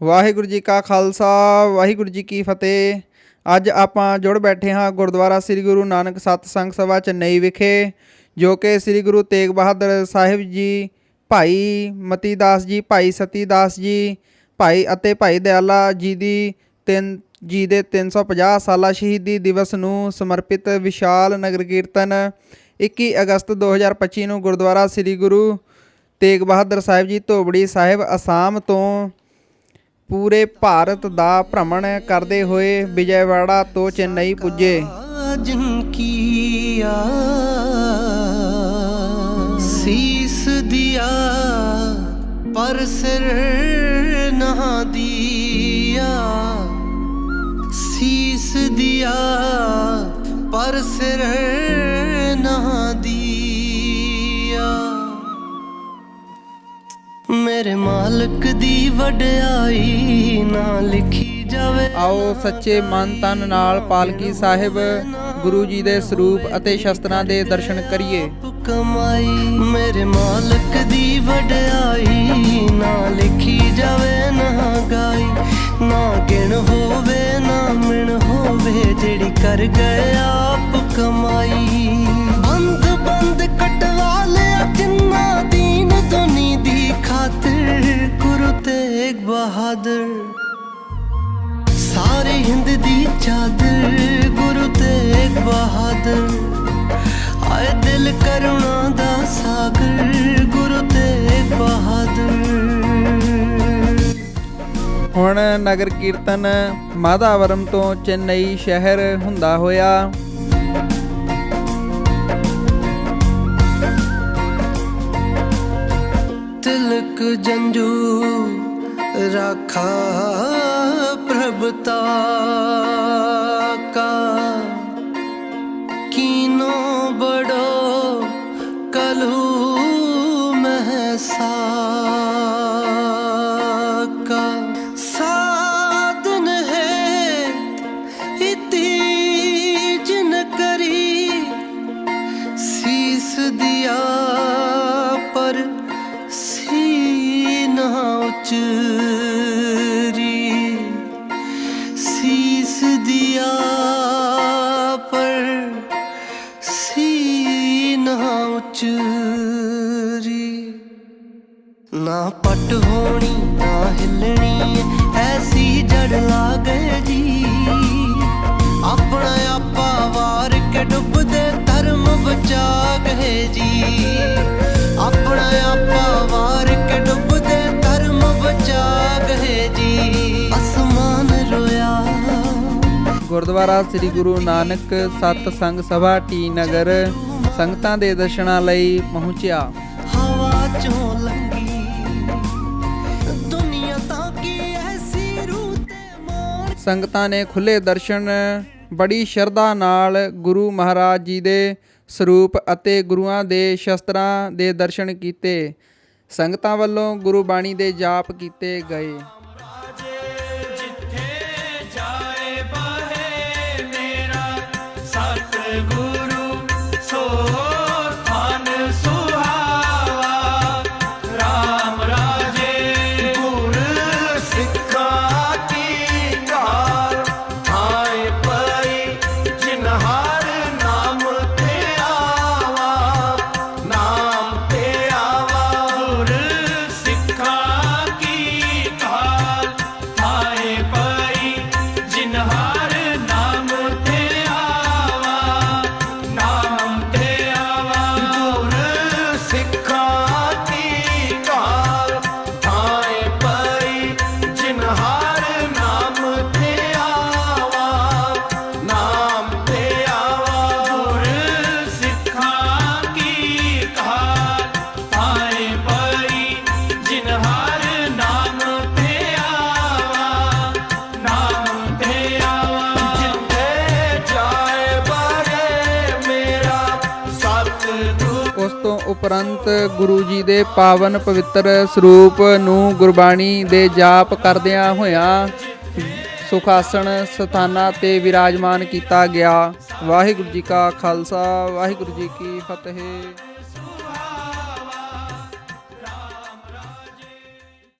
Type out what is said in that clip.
ਵਾਹਿਗੁਰੂ ਜੀ ਕਾ ਖਾਲਸਾ, ਵਾਹਿਗੁਰੂ ਜੀ ਕੀ ਫਤਿਹ। ਅੱਜ ਆਪਾਂ ਜੁੜ ਬੈਠੇ ਹਾਂ ਗੁਰਦੁਆਰਾ ਸ੍ਰੀ ਗੁਰੂ ਨਾਨਕ ਸਤਸੰਗ ਸਭਾ ਚੇਨਈ ਵਿਖੇ, ਜੋ ਕਿ ਸ੍ਰੀ ਗੁਰੂ ਤੇਗ ਬਹਾਦਰ ਸਾਹਿਬ ਜੀ, ਭਾਈ ਮਤੀ ਦਾਸ ਜੀ, ਭਾਈ ਸਤੀ ਦਾਸ ਜੀ, ਭਾਈ ਅਤੇ ਭਾਈ ਦਿਆਲਾ ਜੀ ਦੀ ਤਿੰਨ, ਜੀ ਦੇ 350 ਸਾਲਾ ਸ਼ਹੀਦੀ ਦਿਵਸ ਨੂੰ ਸਮਰਪਿਤ ਵਿਸ਼ਾਲ ਨਗਰ ਕੀਰਤਨ 21 ਅਗਸਤ 2025 ਨੂੰ ਗੁਰਦੁਆਰਾ ਸ੍ਰੀ ਗੁਰੂ ਤੇਗ ਬਹਾਦਰ ਸਾਹਿਬ ਜੀ ਧੋਬੜੀ ਸਾਹਿਬ, ਅਸਾਮ ਤੋਂ ਪੂਰੇ ਭਾਰਤ ਦਾ ਭ੍ਰਮਣ ਕਰਦੇ ਹੋਏ ਵਿਜੇਵਾੜਾ ਤੋਂ ਚੇਨਈ ਪੁੱਜੇ। ਸੀਸ ਦਿਆ, ਪਰ ਸਿਰ ਨਾ ਦਿਆ। ਸੀਸ ਦਿਆ, ਪਰ ਸਿਰ ਮੇਰੇ ਮਾਲਕ ਦੀ ਵਡਿਆਈ ਨਾ ਲਿਖੀ ਜਾਵੇ। ਆਓ ਸੱਚੇ ਮਨ ਤਨ ਨਾਲ ਪਾਲਕੀ ਸਾਹਿਬ ਗੁਰੂ ਜੀ ਦੇ ਸਰੂਪ ਅਤੇ ਸ਼ਸਤਰਾਂ ਦੇ ਦਰਸ਼ਨ ਕਰੀਏ। ਕਮਾਈ ਮੇਰੇ ਮਾਲਕ ਦੀ ਵਡਿਆਈ ਨਾ ਲਿਖੀ ਜਾਵੇ ਨਾ ਗਾਈ। ਨਾ ਗਿਣ ਹੋਵੇ ਨਾ ਮਿਣ ਹੋਵੇ ਜਿਹੜੀ ਕਰ ਗਏ ਆਪ ਕਮਾਈ। ਦਿਲ ਕਰੁਣਾ ਦਾ ਸਾਗਰ ਗੁਰੂ ਤੇਗ ਬਹਾਦਰ। ਹੁਣ ਨਗਰ ਕੀਰਤਨ ਮਾਧਾਵਰਮ ਤੋਂ ਚੇਨਈ ਸ਼ਹਿਰ ਹੁੰਦਾ ਹੋਇਆ। ਤਿਲਕ ਜੰਜੂ ਰਾਖਾ ਪ੍ਰਭਤਾ। ਮਹਸਾ ਕਾ ਸਾਧਨ ਹੈ ਇਤੀ ਜਿਨ ਕਰੀ ਸੀਸ ਦਿਆ ਪਰ ਸੀ ਨਾ ਉਚਰੀ ਸੀਸ ਦਿਆ ਪਰ ਸੀ ਨਾ ਪਟ ਹੋਣੀ ਨਾ ਹਿੱਲਣੀ ਐਸੀ ਜੜ ਲਾ ਗਏ ਜੀ। ਆਪਣਾ ਆਪਾ ਵਾਰ ਕੇ ਡੁੱਬਦੇ ਧਰਮ ਬਚਾ ਗਏ ਜੀ। ਆਪਣਾ ਆਪਾ ਵਾਰ ਕੇ ਡੁੱਬਦੇ ਧਰਮ ਬਚਾ ਗਏ ਜੀ। ਅਸਮਾਨ ਰੋਇਆ। ਗੁਰਦੁਆਰਾ ਸ੍ਰੀ ਗੁਰੂ ਨਾਨਕ ਸਤਸੰਗ ਸਭਾ ਟੀ ਨਗਰ ਸੰਗਤਾਂ ਦੇ ਦਰਸ਼ਨਾਂ ਲਈ ਪਹੁੰਚਿਆ। ਹਵਾ ਚੋਂ ਲੰਗੀ ਸੰਗਤਾਂ ਨੇ ਖੁੱਲੇ ਦਰਸ਼ਨ, ਬੜੀ ਸ਼ਰਧਾ ਨਾਲ ਗੁਰੂ ਮਹਾਰਾਜ ਜੀ ਦੇ ਸਰੂਪ ਅਤੇ ਗੁਰੂਆਂ ਦੇ ਸ਼ਸਤਰਾਂ ਦੇ ਦਰਸ਼ਨ ਕੀਤੇ। ਸੰਗਤਾਂ ਵੱਲੋਂ ਗੁਰੂ ਬਾਣੀ ਦੇ ਜਾਪ ਕੀਤੇ ਗਏ। ਉਪਰੰਤ ਗੁਰੂ ਜੀ ਦੇ ਪਾਵਨ ਪਵਿੱਤਰ ਸਰੂਪ ਨੂੰ ਗੁਰਬਾਣੀ ਦੇ ਜਾਪ ਕਰਦਿਆਂ ਹੋਇਆਂ ਸੁਖਾਸਣ ਸਥਾਨਾਂ ਤੇ ਵਿਰਾਜਮਾਨ ਕੀਤਾ ਗਿਆ। ਵਾਹਿਗੁਰੂ ਜੀ ਕਾ ਖਾਲਸਾ, ਵਾਹਿਗੁਰੂ ਜੀ ਕੀ ਫਤਿਹ।